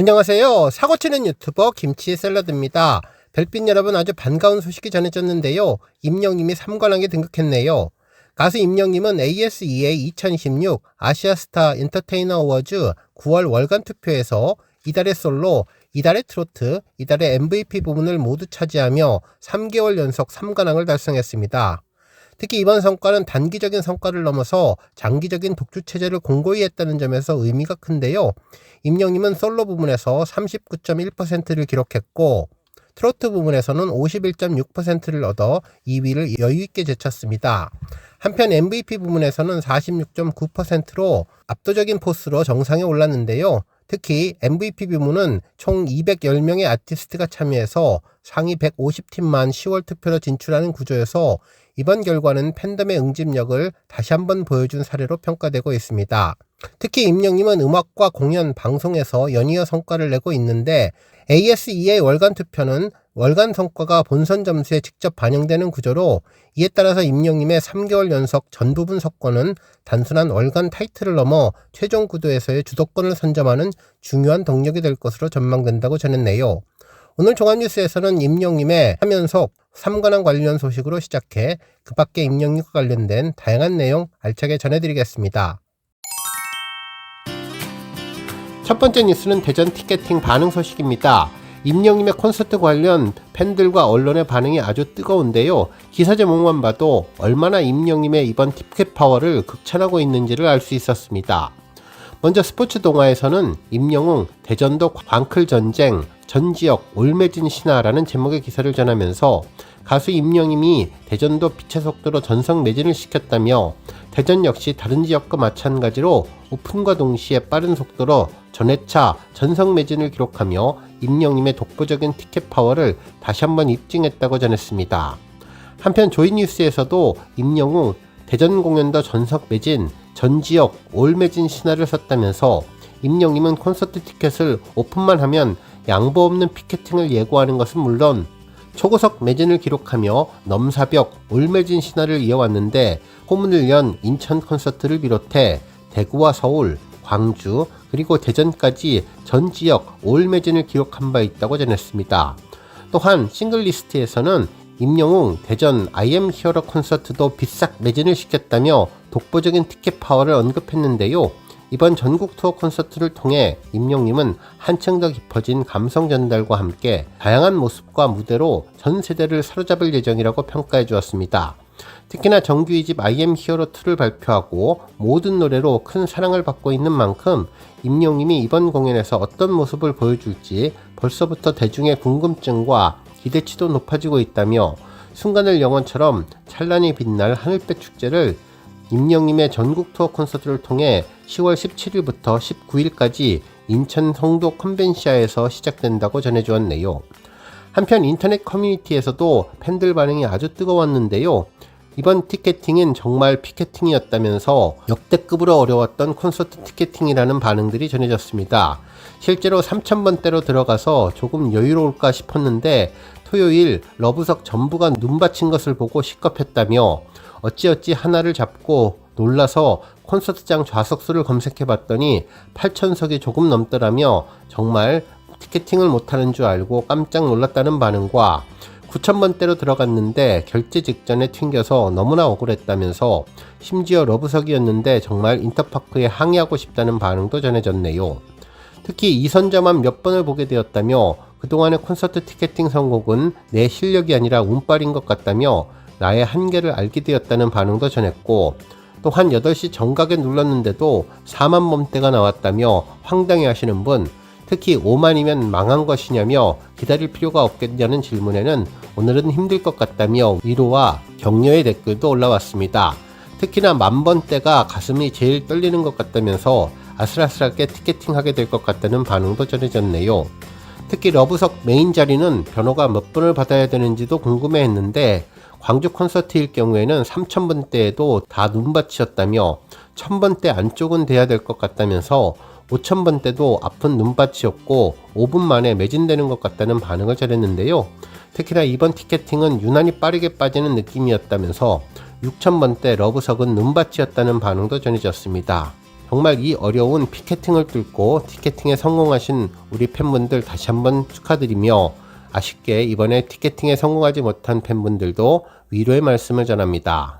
안녕하세요. 사고치는 유튜버 김치 샐러드입니다. 별빛 여러분 아주 반가운 소식이 전해졌는데요. 임영님이 3관왕에 등극했네요. 가수 임영님은 ASEA 2016 아시아스타 엔터테이너 어워즈 9월 월간 투표에서 이달의 솔로, 이달의 트로트, 이달의 MVP 부문을 모두 차지하며 3개월 연속 3관왕을 달성했습니다. 특히 이번 성과는 단기적인 성과를 넘어서 장기적인 독주 체제를 공고히 했다는 점에서 의미가 큰데요. 임영님은 솔로 부문에서 39.1%를 기록했고 트로트 부문에서는 51.6%를 얻어 2위를 여유있게 제쳤습니다. 한편 MVP 부문에서는 46.9%로 압도적인 포스로 정상에 올랐는데요. 특히 MVP 부문은 총 210명의 아티스트가 참여해서 상위 150팀만 10월 투표로 진출하는 구조여서 이번 결과는 팬덤의 응집력을 다시 한번 보여준 사례로 평가되고 있습니다. 특히 임영님은 음악과 공연, 방송에서 연이어 성과를 내고 있는데 ASEA 월간 투표는 월간 성과가 본선 점수에 직접 반영되는 구조로 이에 따라서 임영님의 3개월 연속 전 부분 석권은 단순한 월간 타이틀을 넘어 최종 구도에서의 주도권을 선점하는 중요한 동력이 될 것으로 전망된다고 전했네요. 오늘 종합뉴스에서는 임영님의 화면속 3관왕 관련 소식으로 시작해 그 밖에 임영님과 관련된 다양한 내용 알차게 전해드리겠습니다. 첫 번째 뉴스는 대전 티켓팅 반응 소식입니다. 임영님의 콘서트 관련 팬들과 언론의 반응이 아주 뜨거운데요. 기사 제목만 봐도 얼마나 임영님의 이번 티켓 파워를 극찬하고 있는지를 알 수 있었습니다. 먼저 스포츠 동화에서는 임영웅 대전도 광클 전쟁 전 지역 올매진 신화라는 제목의 기사를 전하면서 가수 임영임이 대전도 빛의 속도로 전성 매진을 시켰다며 대전 역시 다른 지역과 마찬가지로 오픈과 동시에 빠른 속도로 전회차 전성 매진을 기록하며 임영임의 독보적인 티켓 파워를 다시 한번 입증했다고 전했습니다. 한편 조이뉴스에서도 임영웅 대전 공연도 전석 매진, 전 지역 올 매진 신화를 썼다면서 임영임은 콘서트 티켓을 오픈만 하면 양보 없는 피켓팅을 예고하는 것은 물론 초고속 매진을 기록하며 넘사벽 올매진 신화를 이어왔는데 호문을 연 인천 콘서트를 비롯해 대구와 서울, 광주, 그리고 대전까지 전 지역 올 매진을 기록한 바 있다고 전했습니다. 또한 싱글 리스트에서는 임영웅 대전 IM 히어로 콘서트도 비싹 매진을 시켰다며 독보적인 티켓 파워를 언급했는데요. 이번 전국 투어 콘서트를 통해 임영님은 한층 더 깊어진 감성 전달과 함께 다양한 모습과 무대로 전 세대를 사로잡을 예정이라고 평가해 주었습니다. 특히나 정규 2집 I am 히어로 2를 발표하고 모든 노래로 큰 사랑을 받고 있는 만큼 임영님이 이번 공연에서 어떤 모습을 보여줄지 벌써부터 대중의 궁금증과 기대치도 높아지고 있다며 순간을 영원처럼 찬란히 빛날 하늘빛 축제를 임영님의 전국 투어 콘서트를 통해 10월 17일부터 19일까지 인천 성도 컨벤시아에서 시작된다고 전해주었네요. 한편 인터넷 커뮤니티에서도 팬들 반응이 아주 뜨거웠는데요. 이번 티켓팅은 정말 피켓팅이었다면서 역대급으로 어려웠던 콘서트 티켓팅이라는 반응들이 전해졌습니다. 실제로 3,000번대로 들어가서 조금 여유로울까 싶었는데 토요일 러브석 전부가 눈 받친 것을 보고 시겁했다며 어찌어찌 하나를 잡고 놀라서 콘서트장 좌석수를 검색해 봤더니 8천석이 조금 넘더라며 정말 티켓팅을 못하는 줄 알고 깜짝 놀랐다는 반응과 9천번대로 들어갔는데 결제 직전에 튕겨서 너무나 억울했다면서 심지어 러브석이었는데 정말 인터파크에 항의하고 싶다는 반응도 전해졌네요. 특히 이선자만 몇 번을 보게 되었다며 그동안의 콘서트 티켓팅 선곡은 내 실력이 아니라 운빨인 것 같다며 나의 한계를 알게 되었다는 반응도 전했고 또한 8시 정각에 눌렀는데도 4만 범대가 나왔다며 황당해 하시는 분 특히 5만이면 망한 것이냐며 기다릴 필요가 없겠냐는 질문에는 오늘은 힘들 것 같다며 위로와 격려의 댓글도 올라왔습니다. 특히나 만번대가 가슴이 제일 떨리는 것 같다면서 아슬아슬하게 티켓팅하게 될 것 같다는 반응도 전해졌네요. 특히 러브석 메인 자리는 변호가 몇 번을 받아야 되는지도 궁금해 했는데 광주 콘서트일 경우에는 3,000번대에도 다 눈밭이었다며 1,000번대 안쪽은 돼야 될 것 같다면서 5,000번대도 앞은 눈밭이었고 5분 만에 매진되는 것 같다는 반응을 전했는데요. 특히나 이번 티켓팅은 유난히 빠르게 빠지는 느낌이었다면서 6,000번대 러브석은 눈밭이었다는 반응도 전해졌습니다. 정말 이 어려운 피켓팅을 뚫고 티켓팅에 성공하신 우리 팬분들 다시 한번 축하드리며 아쉽게 이번에 티켓팅에 성공하지 못한 팬분들도 위로의 말씀을 전합니다.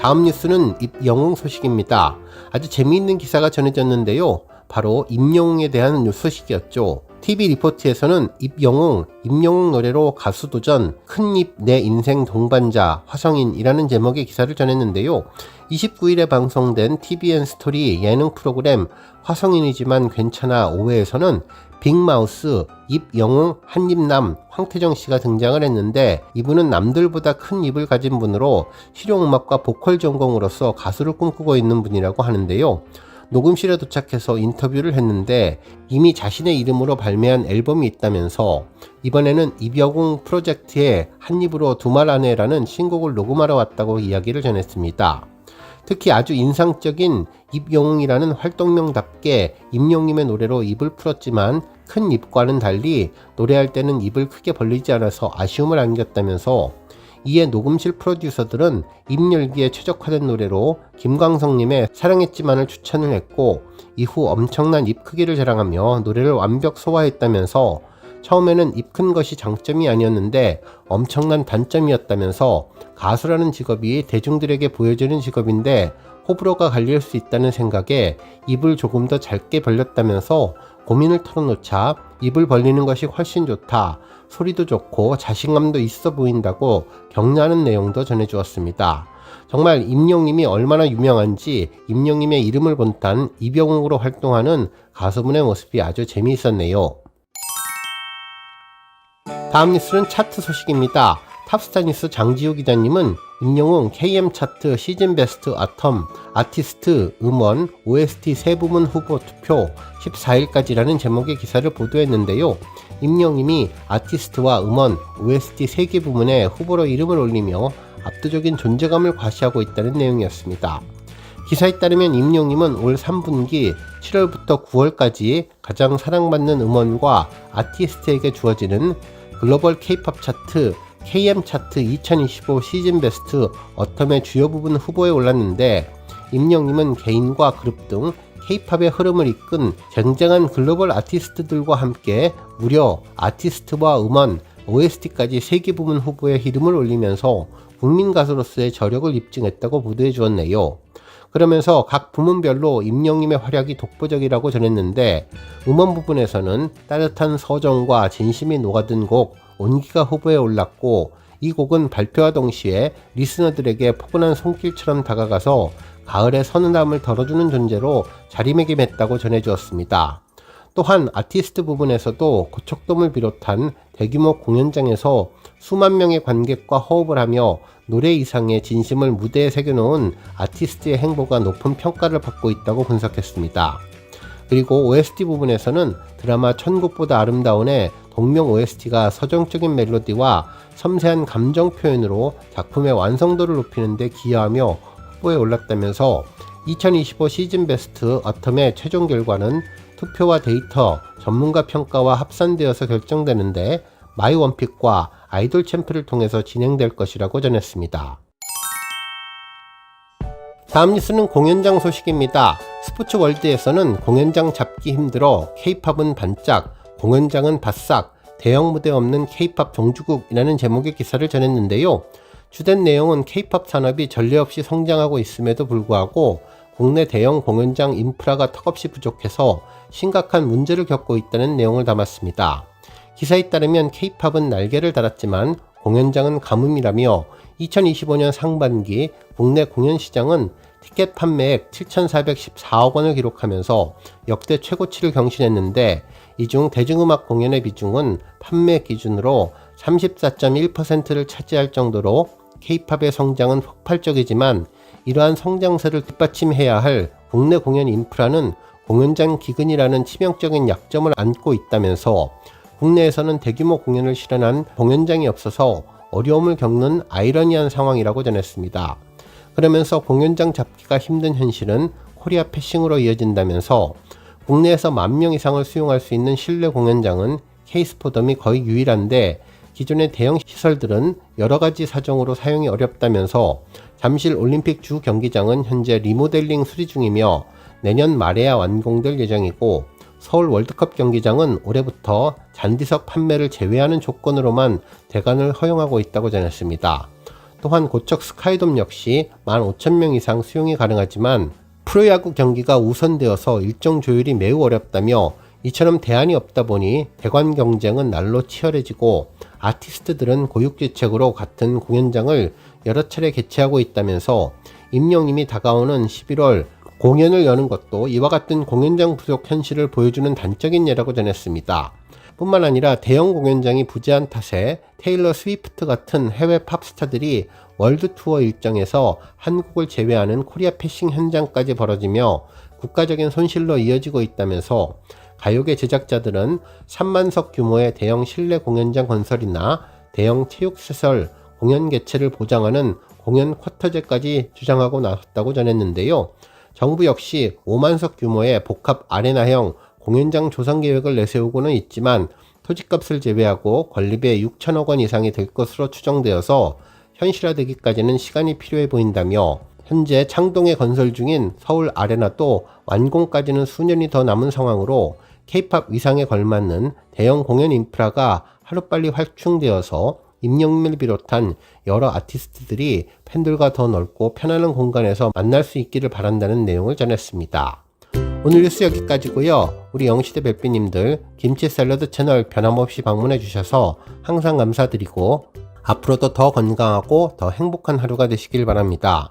다음 뉴스는 입영웅 소식입니다. 아주 재미있는 기사가 전해졌는데요. 바로 임영웅에 대한 소식이었죠. TV 리포트에서는 입영웅, 임영웅 노래로 가수 도전, 큰 입 내 인생 동반자, 화성인이라는 제목의 기사를 전했는데요. 29일에 방송된 TVN 스토리 예능 프로그램 화성인이지만 괜찮아 5회에서는 빅마우스, 입영웅, 한입남, 황태정 씨가 등장을 했는데 이분은 남들보다 큰 입을 가진 분으로 실용음악과 보컬 전공으로서 가수를 꿈꾸고 있는 분이라고 하는데요. 녹음실에 도착해서 인터뷰를 했는데 이미 자신의 이름으로 발매한 앨범이 있다면서 이번에는 입여공 프로젝트에 한 입으로 두말 안해라는 신곡을 녹음하러 왔다고 이야기를 전했습니다. 특히 아주 인상적인 입영웅이라는 활동명답게 임영님의 노래로 입을 풀었지만 큰 입과는 달리 노래할 때는 입을 크게 벌리지 않아서 아쉬움을 안겼다면서 이에 녹음실 프로듀서들은 입 열기에 최적화된 노래로 김광석님의 사랑했지만을 추천을 했고 이후 엄청난 입 크기를 자랑하며 노래를 완벽 소화했다면서 처음에는 입 큰 것이 장점이 아니었는데 엄청난 단점이었다면서 가수라는 직업이 대중들에게 보여지는 직업인데 호불호가 갈릴 수 있다는 생각에 입을 조금 더 짧게 벌렸다면서 고민을 털어놓자 입을 벌리는 것이 훨씬 좋다. 소리도 좋고 자신감도 있어 보인다고 격려하는 내용도 전해주었습니다. 정말 임영님이 얼마나 유명한지 임영님의 이름을 본딴 이병웅으로 활동하는 가수분의 모습이 아주 재미있었네요. 다음 뉴스는 차트 소식입니다. 탑스타 뉴스 장지호 기자님은 임영웅 KM 차트 시즌 베스트 아텀 아티스트 음원 OST 세 부문 후보 투표 14일까지라는 제목의 기사를 보도했는데요. 임영님이 아티스트와 음원 OST 세 개 부문에 후보로 이름을 올리며 압도적인 존재감을 과시하고 있다는 내용이었습니다. 기사에 따르면 임영님은 올 3분기 7월부터 9월까지 가장 사랑받는 음원과 아티스트에게 주어지는 글로벌 K-팝 차트 KM 차트 2025 시즌 베스트 어텀의 주요 부분 후보에 올랐는데 임영님은 개인과 그룹 등 K-팝의 흐름을 이끈 쟁쟁한 글로벌 아티스트들과 함께 무려 아티스트와 음원, OST까지 3개 부문 후보에 이름을 올리면서 국민 가수로서의 저력을 입증했다고 보도해 주었네요. 그러면서 각 부문별로 임영님의 활약이 독보적이라고 전했는데 음원 부분에서는 따뜻한 서정과 진심이 녹아든 곡 온기가 후보에 올랐고 이 곡은 발표와 동시에 리스너들에게 포근한 손길처럼 다가가서 가을의 서늘함을 덜어주는 존재로 자리매김했다고 전해주었습니다. 또한 아티스트 부분에서도 고척돔을 비롯한 대규모 공연장에서 수만 명의 관객과 호흡을 하며 노래 이상의 진심을 무대에 새겨놓은 아티스트의 행보가 높은 평가를 받고 있다고 분석했습니다. 그리고 OST 부분에서는 드라마 천국보다 아름다운의 동명 OST가 서정적인 멜로디와 섬세한 감정 표현으로 작품의 완성도를 높이는 데 기여하며 후보에 올랐다면서 2025 시즌 베스트 어텀의 최종 결과는 투표와 데이터, 전문가 평가와 합산되어서 결정되는데 마이 원픽과 아이돌 챔프를 통해서 진행될 것이라고 전했습니다. 다음 뉴스는 공연장 소식입니다. 스포츠 월드에서는 공연장 잡기 힘들어 K-팝은 반짝, 공연장은 바싹, 대형 무대 없는 K-팝 종주국이라는 제목의 기사를 전했는데요. 주된 내용은 K-팝 산업이 전례 없이 성장하고 있음에도 불구하고 국내 대형 공연장 인프라가 턱없이 부족해서 심각한 문제를 겪고 있다는 내용을 담았습니다. 기사에 따르면 K-팝은 날개를 달았지만 공연장은 가뭄이라며 2025년 상반기 국내 공연 시장은 티켓 판매액 7,414억 원을 기록하면서 역대 최고치를 경신했는데 이 중 대중음악 공연의 비중은 판매 기준으로 34.1%를 차지할 정도로 K-팝의 성장은 폭발적이지만 이러한 성장세를 뒷받침해야 할 국내 공연 인프라는 공연장 기근이라는 치명적인 약점을 안고 있다면서 국내에서는 대규모 공연을 실현한 공연장이 없어서 어려움을 겪는 아이러니한 상황이라고 전했습니다. 그러면서 공연장 잡기가 힘든 현실은 코리아 패싱으로 이어진다면서 국내에서 만 명 이상을 수용할 수 있는 실내 공연장은 케이스포덤이 거의 유일한데 기존의 대형 시설들은 여러 가지 사정으로 사용이 어렵다면서 잠실 올림픽 주 경기장은 현재 리모델링 수리 중이며 내년 말에야 완공될 예정이고 서울 월드컵 경기장은 올해부터 잔디석 판매를 제외하는 조건으로만 대관을 허용하고 있다고 전했습니다. 또한 고척 스카이돔 역시 15,000명 이상 수용이 가능하지만 프로야구 경기가 우선되어서 일정 조율이 매우 어렵다며 이처럼 대안이 없다 보니 대관 경쟁은 날로 치열해지고 아티스트들은 고육지책으로 같은 공연장을 여러 차례 개최하고 있다면서 임영님이 다가오는 11월 공연을 여는 것도 이와 같은 공연장 부족 현실을 보여주는 단적인 예라고 전했습니다. 뿐만 아니라 대형 공연장이 부재한 탓에 테일러 스위프트 같은 해외 팝스타들이 월드 투어 일정에서 한국을 제외하는 코리아 패싱 현장까지 벌어지며 국가적인 손실로 이어지고 있다면서 가요계 제작자들은 3만석 규모의 대형 실내 공연장 건설이나 대형 체육시설 공연 개최를 보장하는 공연 쿼터제까지 주장하고 나섰다고 전했는데요. 정부 역시 5만석 규모의 복합 아레나형 공연장 조성 계획을 내세우고는 있지만 토지값을 제외하고 건립에 6천억 원 이상이 될 것으로 추정되어서 현실화되기까지는 시간이 필요해 보인다며 현재 창동에 건설 중인 서울 아레나도 완공까지는 수년이 더 남은 상황으로 K-팝 위상에 걸맞는 대형 공연 인프라가 하루빨리 확충되어서 임영민을 비롯한 여러 아티스트들이 팬들과 더 넓고 편안한 공간에서 만날 수 있기를 바란다는 내용을 전했습니다. 오늘 뉴스 여기까지고요. 우리 영시대 별비님들 김치 샐러드 채널 변함없이 방문해 주셔서 항상 감사드리고 앞으로도 더 건강하고 더 행복한 하루가 되시길 바랍니다.